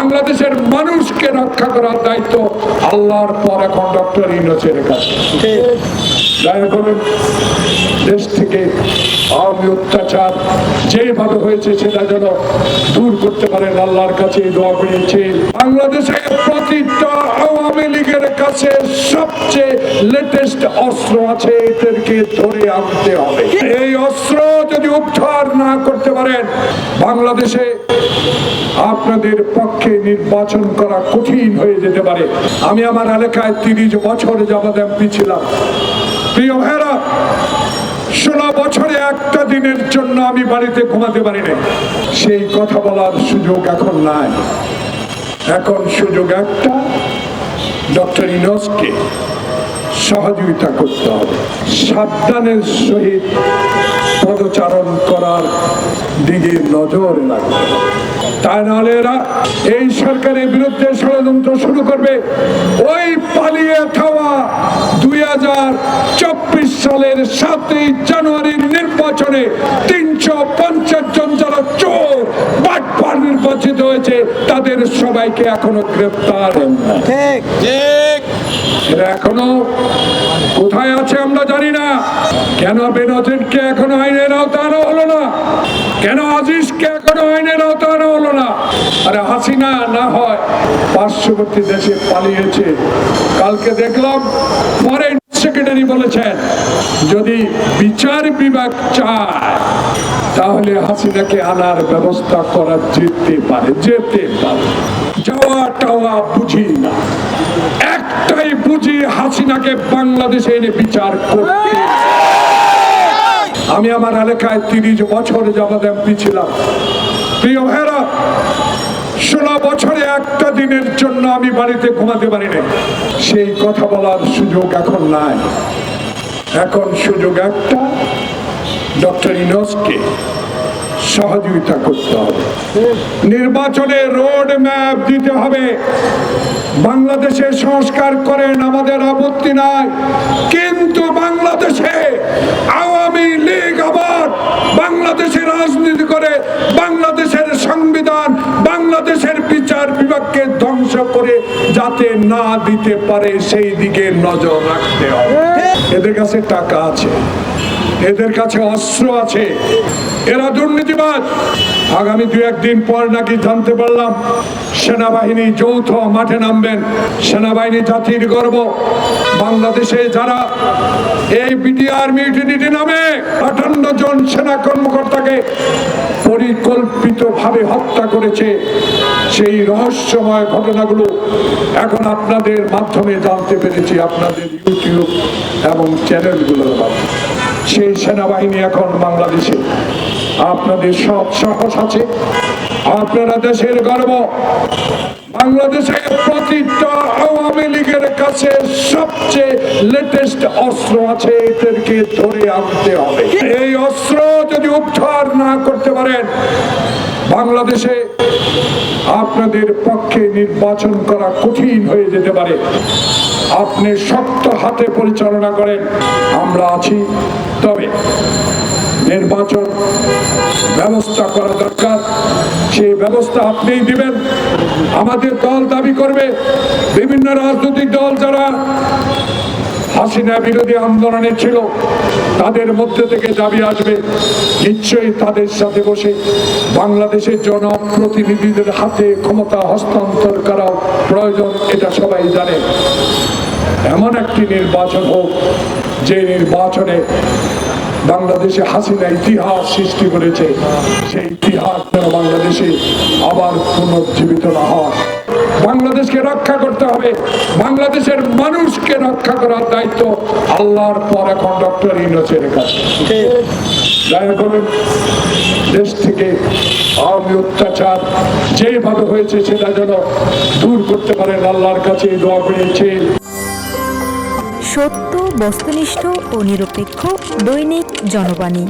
বাংলাদেশের মানুষকে রক্ষা করার দায়িত্ব আল্লাহর পর এখন ডক্টর ইনোসের কাছে। দেশ থেকে আওয়ামী অত্যাচার যেভাবে হয়েছে সেটা যেন দূর করতে পারেন আল্লাহর কাছে দোয়া করেছে বাংলাদেশে প্রতিটা আওয়ামী লীগের কাছে সবচেয়ে লেটেস্ট অস্ত্র আছে, এদেরকে ধরে আনতে হবে। এই অস্ত্র যদি উদ্ধার না করতে পারেন, বাংলাদেশে আপনাদের পক্ষে নির্বাচন করা কঠিন হয়ে যেতে পারে। আমি আমার এলাকায় তিরিশ বছর যাবৎ এমপি ছিলাম। প্রিয় ভাইরা ষোলো বছরে একটা দিনের জন্য আমি বাড়িতে ঘুমাতে পারিনি। সেই কথা বলার সুযোগ এখন নাই। এখন সুযোগ একটা, ডক্টর ইনসকে সহযোগিতা করতে হবে। সাবধানের সহিত পদচারণ করার দিকে নজর রাখবে তাই নাহলে এরা এই সরকারের বিরুদ্ধে ষড়যন্ত্র শুরু করবে। ওই পালিয়ে খাওয়া দুই হাজার চব্বিশ সালের সাতই জানুয়ারির নির্বাচনে তিনশো পঞ্চাশ জন যারা চোর বাটপার নির্বাচিত হয়েছে তাদের সবাইকে এখনও গ্রেপ্তার। ঠিক। এরা এখনও কোথায় আছে আমরা জানি না। কেন বেনজিরকে এখনও আইনের আওতা আনা হলো না? কেন আজিজকে এখনও আইনের আওতা হাসিনা না হয়, পার্শ্ববর্তী দেশে পালিয়েছে। কালকে দেখলাম, ফরেন সেক্রেটারি বলেছেন, যদি বিচার বিভাগ চায়, তাহলে হাসিনাকে আনার ব্যবস্থা করা যেতে পারে যেতে পারে। যাওয়া টাওয়া বুঝি না। একটাই বুঝি, হাসিনাকে বাংলাদেশে এনে বিচার করতে। আমি আমার এলাকায় তিরিশ বছর যাবৎ এমপি ছিলাম। প্রিয় ভাইরা ষোলো বছরে একটা দিনের জন্য আমি বাড়িতে ঘুমাতে পারিনি সেই কথা বলার সুযোগ এখন নাই। এখন সুযোগ একটা, ডক্টর ইনসকে সহযোগিতা করতে হবে। নির্বাচনে রোড ম্যাপ দিতে হবে। বাংলাদেশে সংস্কার করেন আমাদের আপত্তি নাই কিন্তু বাংলাদেশে আওয়ামী লীগ আবার বাংলাদেশে রাজনীতি করে বাংলাদেশের সংবিধান বাংলাদেশের বিচার বিভাগকে ধ্বংস করে যাতে না দিতে পারে, সেই দিকে নজর রাখতে হবে। এদের কাছে টাকা আছে, এদের কাছে অস্ত্র আছে, এরা দুর্নীতিবাজ। আগামী দু একদিন পর নাকি জানতে পারলাম, সেনাবাহিনী যৌথ মাঠে নামবেন। সেনাবাহিনী জাতির গর্ব, বাংলাদেশে যারা এই বিটিআর মিউটিনিটি নামে আটান্ন জন সেনা কর্মকর্তাকে পরিকল্পিতভাবে হত্যা করেছে সেই রহস্যময় ঘটনাগুলো এখন আপনাদের মাধ্যমে জানতে পেরেছি আপনাদের ইউটিউব এবং চ্যানেলগুলোর মাধ্যমে। সেই সেনাবাহিনী এখন বাংলাদেশে। আপনাদের সব সাহস আছে। আপনারা দেশের গর্ব। বাংলাদেশের প্রতিটা আওয়ামী লীগের কাছে সবচেয়ে লেটেস্ট অস্ত্র আছে, এদেরকে ধরে আনতে হবে। এই অস্ত্র যদি উদ্ধার না করতে পারেন বাংলাদেশে আপনাদের পক্ষে নির্বাচন করা কঠিন হয়ে যেতে পারে। আপনি শক্ত হাতে পরিচালনা করেন, আমরা আছি। তবে নির্বাচন ব্যবস্থা করা দরকার। সেই ব্যবস্থা আপনিই দিবেন। আমাদের দল দাবি করবে, বিভিন্ন রাজনৈতিক দল যারা হাসিনা বিরোধী আন্দোলনে ছিল, তাদের মধ্যে থেকে দাবি আসবে, নিশ্চয়ই তাদের সাথে বসে বাংলাদেশের জনপ্রতিনিধিদের হাতে ক্ষমতা হস্তান্তর করা প্রয়োজন, এটা সবাই জানে। এমন একটি নির্বাচন হোক, যে নির্বাচনে বাংলাদেশে হাসিনা ইতিহাস সৃষ্টি করেছে, সেই ইতিহাস যেন বাংলাদেশে আবার পুনর্জীবিত না হয়। বাংলাদেশকে রক্ষা করতে হবে। বাংলাদেশের মানুষকে রক্ষা করার দায়িত্ব আল্লাহর পর এখন ডক্টর ইনোসের কাছে। দেশ থেকে আওয়ামী অত্যাচার যেভাবে হয়েছে সেটা যেন দূর করতে পারেন আল্লাহর কাছে দোয়া করেছে সত্য, বস্তুনিষ্ঠ ও নিরপেক্ষ দৈনিক জনবাণী।